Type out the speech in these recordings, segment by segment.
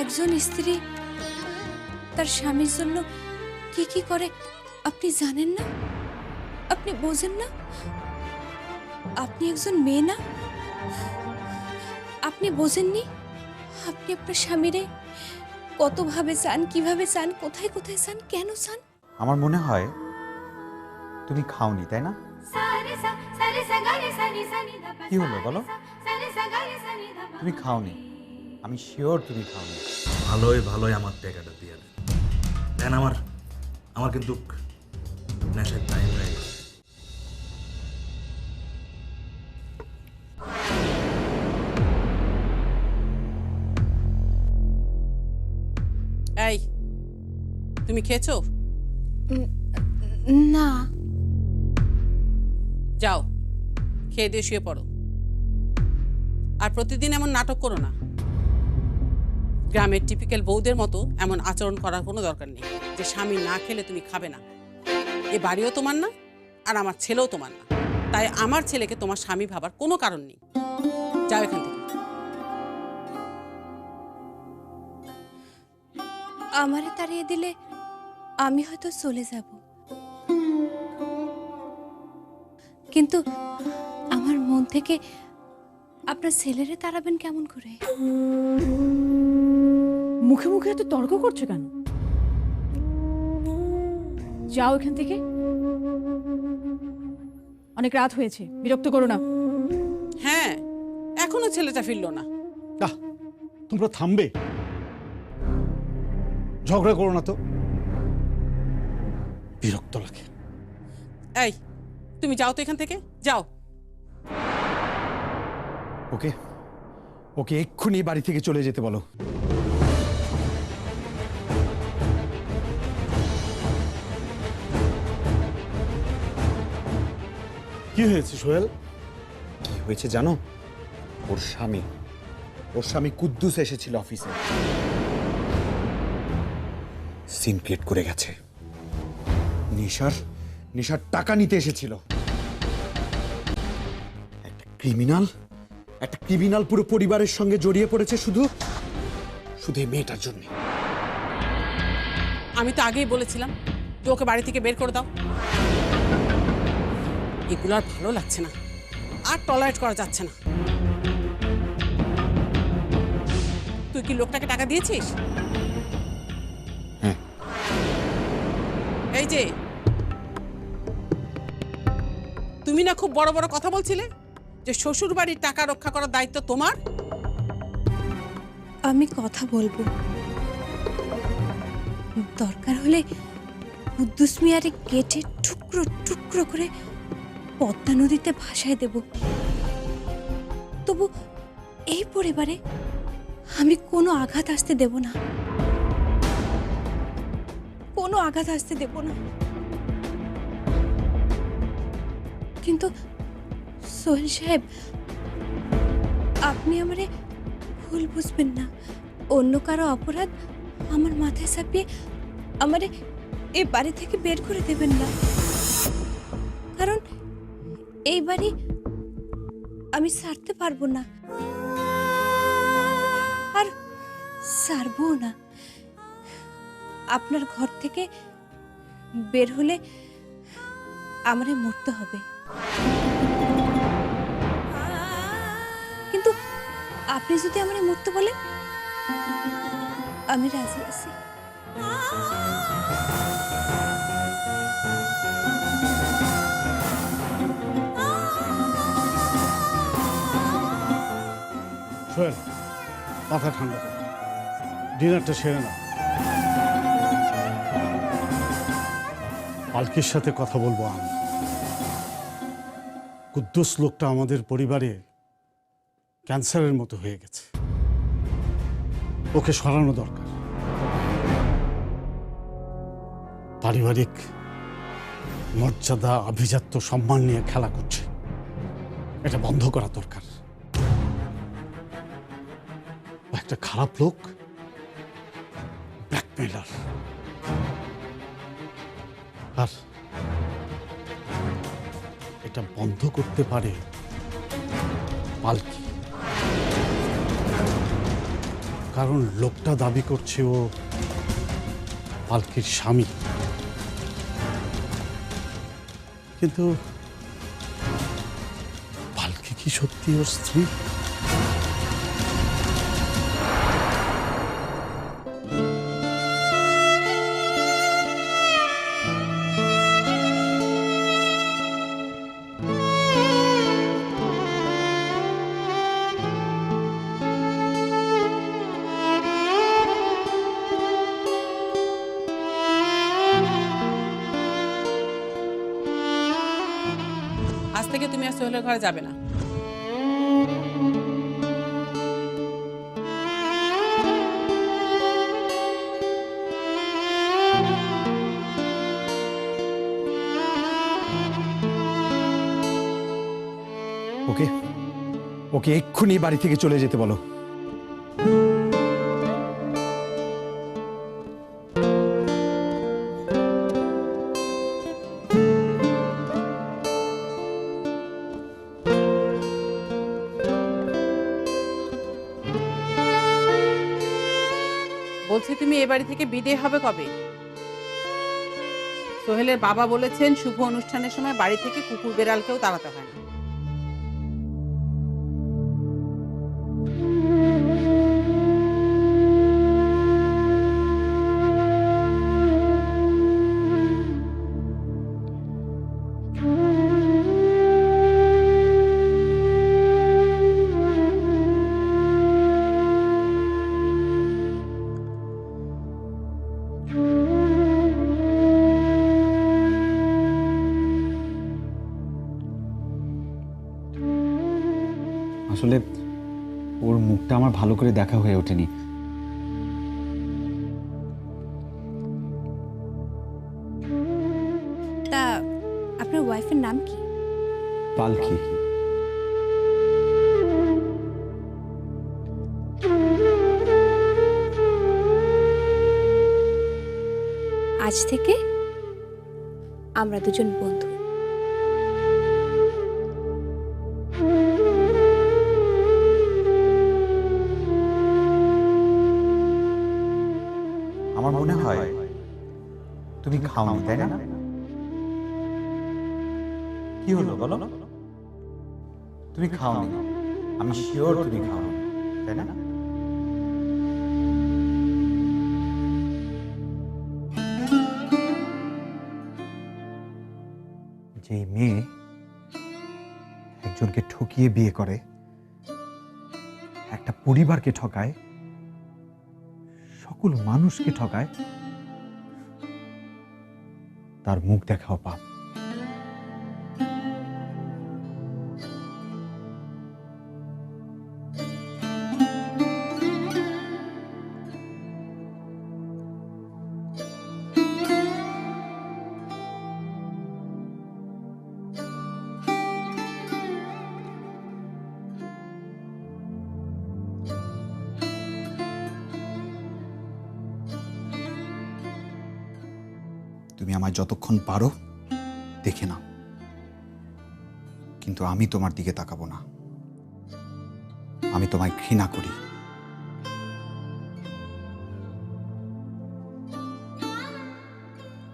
একজন স্ত্রী তার স্বামীর জন্য কি কি করে? আপনি জানেন না? আপনি বোঝেন না? আপনি একজন মেয়ে না? আপনি বোঝেননি? আপনি আপনার স্বামীরে কতভাবে চান কীভাবে চান কোথায় কোথায় চান কেন চান? আমার মনে হয় তুমি খাওনি তাই না? কি হলো বলো? তুমি খাওনি। আমি শিওর তুমি খাওনি। ভালোই ভালোই আমার টাকাটা দিয়ে দেন দেন আমার আমার কিন্তু নেশার টাইম হয়ে গেছে। এই তুমি খেয়েছো? না। যাও খেয়ে দিয়ে শুয়ে পড়ো। আর প্রতিদিন এমন নাটক করো না। গ্রামের টিপিক্যাল বউদের মতো এমন আচরণ করার কোনো দরকার নেই। যে স্বামী না খেলে তুমি খাবে না। এ বাড়িও তোমার না, আর আমার ছেলেও তোমার না। তাই আমার ছেলেকে তোমার স্বামী ভাবার কোনো কারণ নেই। যাও এখান থেকে। আমারে তাড়িয়ে দিলে আমি হয়তো চলে যাব। কিন্তু আমার মন থেকে আপনার ছেলেরে তাড়াবেন কেমন করে? মুখে মুখে এত তর্ক করছ কেন? যাও এখান থেকে। অনেক রাত হয়েছে বিরক্ত করো না। হ্যাঁ এখনও ছেলেটা ফিরলো না। আহ তোমরা থামবে। ঝগড়া করো না তো। বিরক্ত লাগে। এই তুমি যাও তো এখান থেকে যাও। ওকে? ওকে এক্ষুনি বাড়ি থেকে চলে যেতে বলো। কি হয়েছে সোহেল? কি হয়েছে জানো? ওর স্বামী ওর স্বামী কুদ্দুস এসেছিল অফিসে। সিন ক্রিয়েট করে গেছে। নিশার নিশার টাকা নিতে এসেছিল। একটা ক্রিমিনাল একটা ক্রিমিনাল পুরো পরিবারের সঙ্গে জড়িয়ে পড়েছে শুধু শুধু এই মেয়েটার জন্য। আমি তো আগেই বলেছিলাম যে ওকে বাড়ি থেকে বের করে দাও। এগুলো আর ভালো লাগছে না আর টলারেট করা যাচ্ছে না। তুই কি লোকটাকে টাকা দিয়েছিস? হ্যাঁ। এই যে তুমি না খুব বড় বড় কথা বলছিলে? যে শ্বশুর বাড়ির টাকা রক্ষা করার দায়িত্ব তোমার? আমি কথা বলব। দরকার হলে কুদ্দুস মিয়ারে কেটে টুকরো টুকরো করে পদ্মা নদীতে ভাসায় দেব। তবু এই পরিবারে আমি কোনো আঘাত আসতে দেব না। কোনো আঘাত আসতে দেব না। কিন্তু সোহেল সাহেব, আপনি আমারে ভুল বুঝবেন না। অন্য কারও অপরাধ আমার মাথায় চাপিয়ে আমারে এই বাড়ি থেকে বের করে দেবেন না। কারণ এই বাড়ি আমি ছাড়তে পারব না। আর ছাড়বো না। আপনার ঘর থেকে বের হলে আমারে মরতে হবে। আপনি যদি আমারে মরতে বলেন, আমি রাজি আছি। মাথা ঠান্ডা ডিনারটা সেরে না পালকির সাথে কথা বলব আমি। কুদ্দুস লোকটা আমাদের পরিবারে ক্যান্সারের মতো হয়ে গেছে। ওকে সরানো দরকার। পারিবারিক মর্যাদা, আভিজাত্য, সম্মান নিয়ে খেলা করছে। এটা বন্ধ করা দরকার। একটা খারাপ লোক ব্ল্যাকমেলার আর এটা বন্ধ করতে পারে পালকি। কারণ লোকটা দাবি করছে ও পালকির স্বামী। কিন্তু পালকি কি সত্যি ওর স্ত্রী? আর সোহেলের ঘরে যাবে না। ওকে ওকে এক্ষুনি বাড়ি থেকে চলে যেতে বলো। বলছি, তুমি এ বাড়ি থেকে বিদে হবে কবে? সোহেলের বাবা বলেছেন, শুভ অনুষ্ঠানের সময় বাড়ি থেকে কুকুর বেড়ালকেও তাড়াতে হয় না। আসলে ওর মুখটা আমার ভালো করে দেখা হয়ে ওঠেনি। তুমি খাওনি তাই না? কি হলো বলো? তুমি খাওনি আমি শিওর তুমি খাওনি তাই না? যে মেয়ে একজনকে ঠকিয়ে বিয়ে করে, একটা পরিবারকে ঠকায়, সকল মানুষকে ঠকায় তার মুখ দেখাও পাপ যতক্ষণ পারো, দেখে নাও। কিন্তু আমি তোমার দিকে তাকাবো না। আমি তোমায় ঘৃণা করি।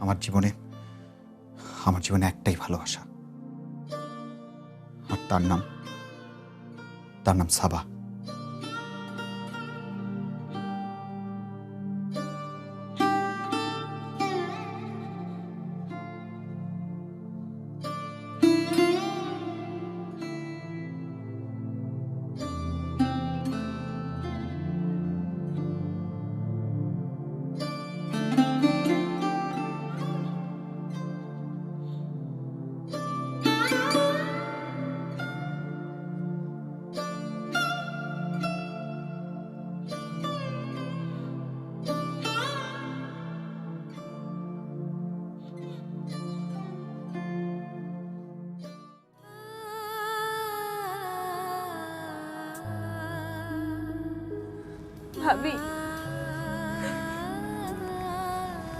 আমার জীবনে আমার জীবনে একটাই ভালোবাসা। আর তার নাম তার নাম সাবা। ভাবি।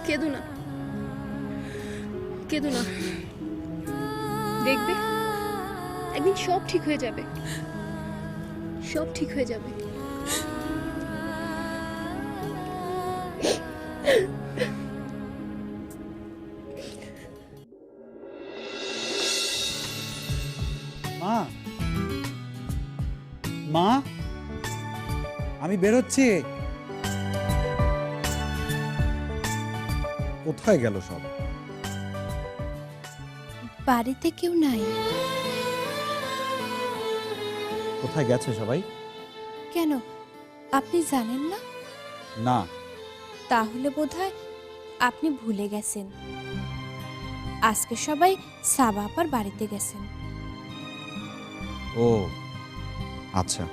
কেঁদো না। কেঁদো না। দেখবে, একদিন সব ঠিক হয়ে যাবে। সব ঠিক হয়ে যাবে। আমি বেরোচ্ছি? কোথায় গেল সব? বাড়িতে কেউ নাই। কোথায় গেছে সবাই? কেন? আপনি জানেন না? না। তাহলে বোধহয় আপনি ভুলে গেছেন। আজকে সবাই সাবা আপার বাড়িতে গেছেন। ও আচ্ছা।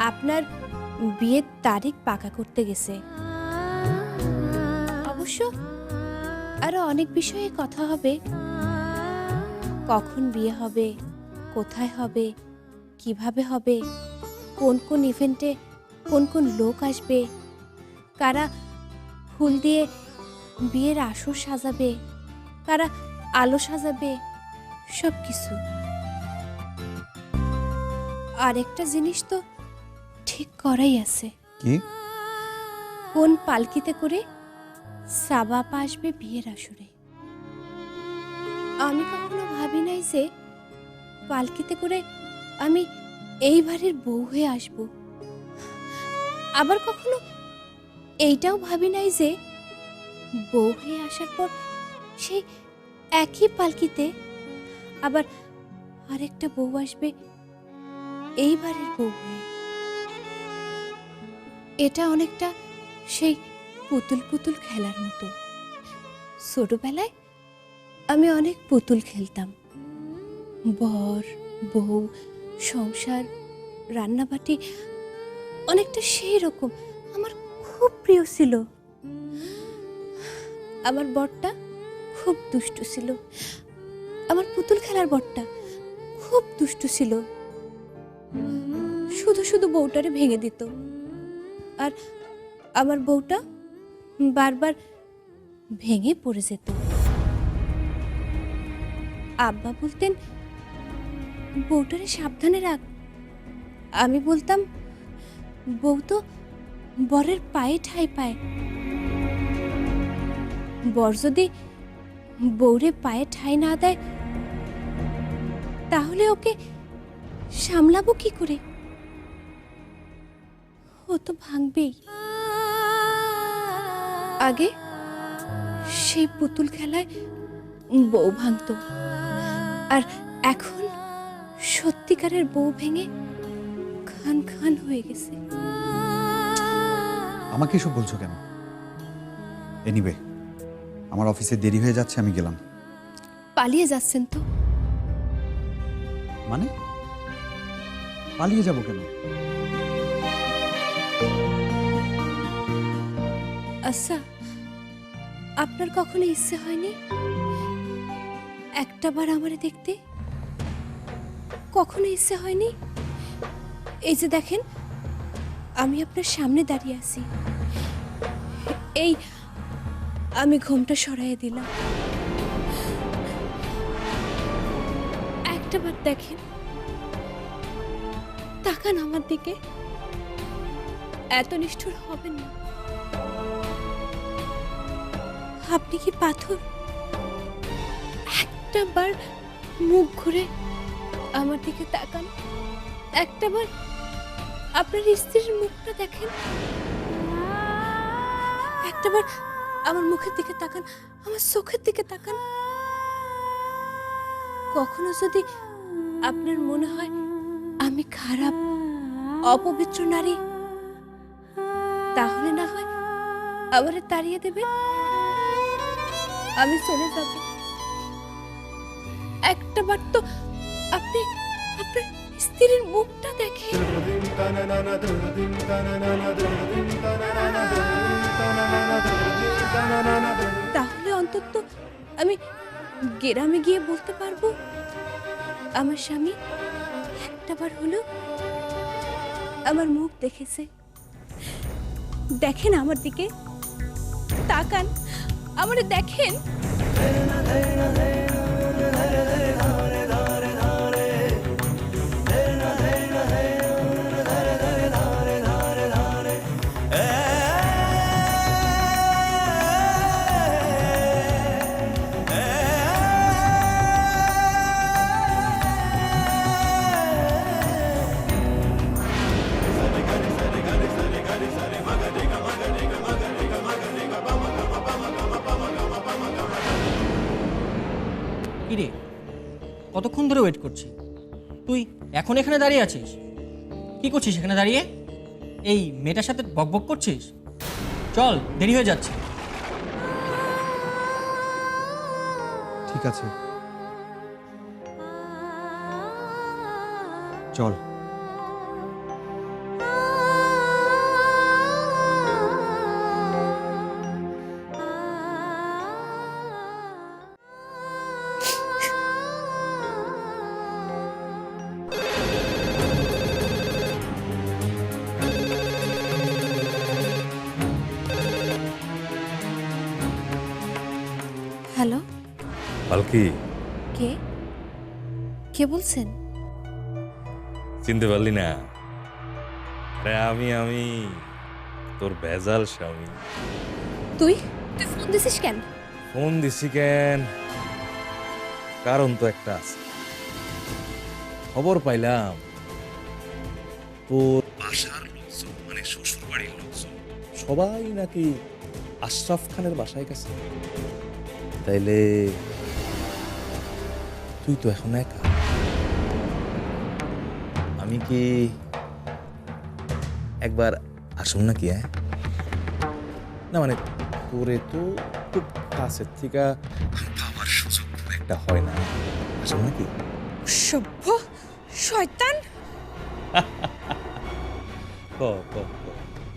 আপনার বিয়ের তারিখ পাকা করতে গেছে। অবশ্য আরও অনেক বিষয়ে কথা হবে। কখন বিয়ে হবে, কোথায় হবে, কীভাবে হবে, কোন কোন ইভেন্টে কোন কোন লোক আসবে, কারা ফুল দিয়ে বিয়ের আসর সাজাবে, কারা আলো সাজাবে সব কিছু আরেকটা জিনিস তো ঠিক করাই আছে। কি? কোন পালকিতে করে সাবাপা আসবে বিয়ের আসরে। আমি কখনো ভাবি নাই যে পালকিতে করে আমি এই বাড়ির বউ হয়ে আসব। আবার কখনো এইটাও ভাবি নাই যে বউ হয়ে আসার পর সেই একই পালকিতে আবার আরেকটা বউ আসবে এই বাড়ির বউ হয়ে। এটা অনেকটা সেই পুতুল পুতুল খেলার মতো। ছোটবেলায় আমি অনেক পুতুল খেলতাম। বর, বউ, সংসার, রান্নাবাটি অনেকটা সেই রকম আমার খুব প্রিয় ছিল। আমার বরটা খুব দুষ্টু ছিল। আমার পুতুল খেলার বরটা খুব দুষ্টু ছিল। শুধু শুধু বউটারে ভেঙে দিত। আর আমার বউটা বারবার ভেঙে পড়ে যেত। আব্বা বলতেন, বউটারে সাবধানে রাখ। আমি বলতাম, বউ তো বরের পায়ে ঠাই পায়। বর যদি বউরে পায়ে ঠাই না দেয়, তাহলে ওকে সামলাবো কি করে? ও তো ভাঙবেই। আগে সেই পুতুল খেলায় বউ ভাঙতো। আর এখন সত্যিকারের বউ ভেঙে খান খান হয়ে গেছে। আমাকে এসব বলছো কেন? এনিবে আমার অফিসে দেরি হয়ে যাচ্ছে আমি গেলাম। পালিয়ে যাচ্ছেন তো? মানে? পালিয়ে যাব কেন? আচ্ছা আপনার কখনো ইচ্ছে হয়নি? একটাবার আমারে দেখতে? কখনো ইচ্ছে হয়নি? এই যে দেখেন, আমি আপনার সামনে দাঁড়িয়ে আছি। এই, আমি ঘুমটা সরাইয়ে দিলাম। একটাবার দেখেন, তাকান আমার দিকে। এত নিষ্ঠুর হবেন না। আপনি কি পাথর? একটাবার মুখ ঘুরে আমার দিকে তাকান। একটাবার আপনার স্ত্রীর মুখটা দেখেন। একটাবার আমার মুখের দিকে তাকান, আমার চোখের দিকে তাকান। কখনো যদি আপনার মনে হয় আমি খারাপ, অপবিত্র নারী, তাহলে না হয় আবার তাড়িয়ে দেবেন আমি চলে যাব। একটা বার তো আপনি, আপনার স্ত্রীর মুখটা দেখেন। তাহলে অন্তত আমি গ্রামে গিয়ে বলতে পারব, আমার স্বামী একটা বার হলো আমার মুখ দেখেছে। দেখেন আমার দিকে। তাকান। আমারে দেখেন। এখন এখানে দাঁড়িয়ে আছিস? কি করছিস এখানে দাঁড়িয়ে? এই মেয়েটার সাথে বক বক করছিস? চল, দেরি হয়ে যাচ্ছে। ঠিক আছে। চল। পালকি কে? কে বলছেন? চিনতে পারলি না? আরে আমি আমি। তোর ভেজাল স্বামী। তুই? তুই ফোন দিছিস কেন? ফোন দিছি কেন? কারণ তো একটা আছে। খবর পাইলাম। তোর বাসার লোকজন মানে শ্বশুর বাড়ির লোকজন সবাই নাকি আশরাফ খানের বাসায় গেছে। তাইলে তুই তো এখন একা। আমি কি একবার আসুন নাকি হ্যাঁ? না মানে তোরে তো খুব কাছের থেকে পাওয়ার সুযোগ খুব একটা হয় না। আসুন নাকি? সভ্য শয়তান।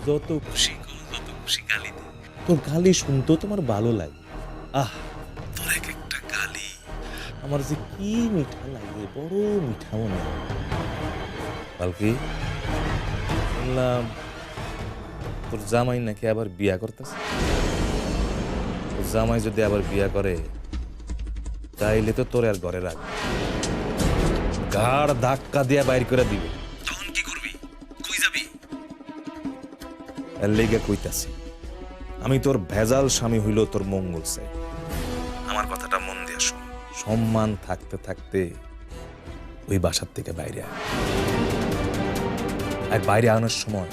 যত খুশি যত খুশি গালি দে। তোর গালি শুনতেও তোমার ভালো লাগে। আহ তোর এক একটা গালি আমার যে কি মিঠা লাগে বড় মিঠা মনে পালকি শুনলাম তোর জামাই নাকি আবার বিয়া করতেছে? তোর জামাই যদি আবার বিয়া করে তাইলে তো তোর আর ঘরে রাখ গাড় ধাক্কা দিয়া বাইর করে দিবে। তখন কি করবি? কই যাবি? এর লেগে কইতাছি আমি তোর ভেজাল স্বামী হইল তোর মঙ্গল চাই। আমার কথাটা সম্মান থাকতে থাকতে ওই বাসার থেকে বাইরে আয়। আর বাইরে আনার সময়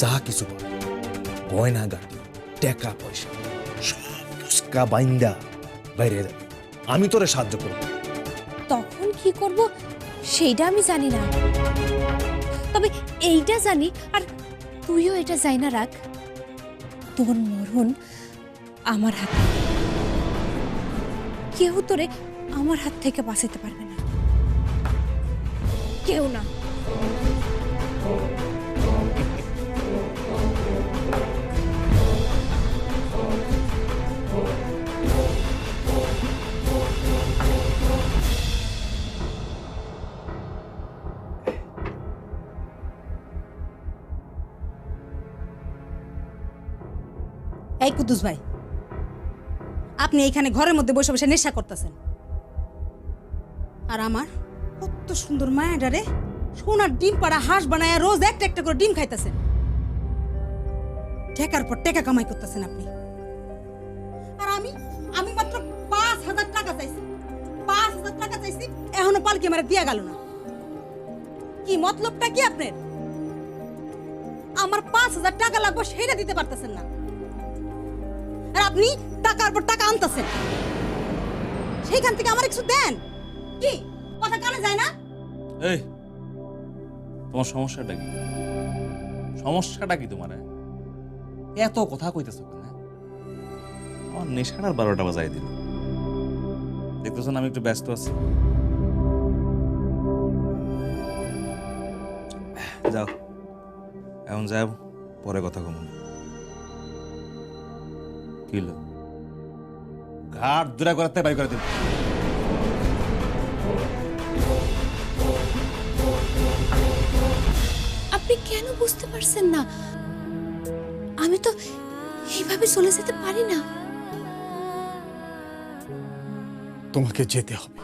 যা কিছু পাবে গয়না গাটি, টাকা পয়সা, সব বাইন্দা বাইরে যাবে আমি তোরে সাহায্য করব। তখন কি করব সেইটা আমি জানি না। তবে এইটা জানি, আর তুইও এটা যাই না রাখ। তোর মরণ আমার হাতে। কেউ তোরে আমার হাত থেকে বাঁচাতে পারবে না। কেউ না। এই কুদ্দুস ভাই আপনি এইখানে ঘরের মধ্যে বসে বসে নেশা করতেছেন। আর আমার কত সুন্দর মায়াডারে সোনার ডিম পাড়া হাঁস বানায় রোজ একটা একটা করে ডিম খাইতেছেন। টেকার পর টাকা কামাই করতেছেন আপনি। আর আমি আমি মাত্র পাঁচ হাজার টাকা চাইছি। পাঁচ হাজার টাকা চাইছি, এখনও পালকি আমার দিয়া গেল না। কি মতলবটা কি আপনার? আমার পাঁচ হাজার টাকা লাগবে, সেটা দিতে পারতেছেন না। আর আপনি টাকার পর টাকা আনতেছেন সেইখান থেকে আমার কিছু দেন? কি? কথা কানে যায় না? এই, তোমার সমস্যাটা কি? সমস্যাটা কি তোমার? এত কথা কইতেছো কেন? আমার নেশার বারোটা বাজাই দিল। দেখতেছো না আমি একটু ব্যস্ত আছি? যাও। এখন যাও, পরে কথা কম। কি ঘাট দূরা করাতে বাই করে দিল। আপনি কেন বুঝতে পারছেন না? আমি তো এইভাবে চলে যেতে পারি না। তোমাকে যেতে হবে।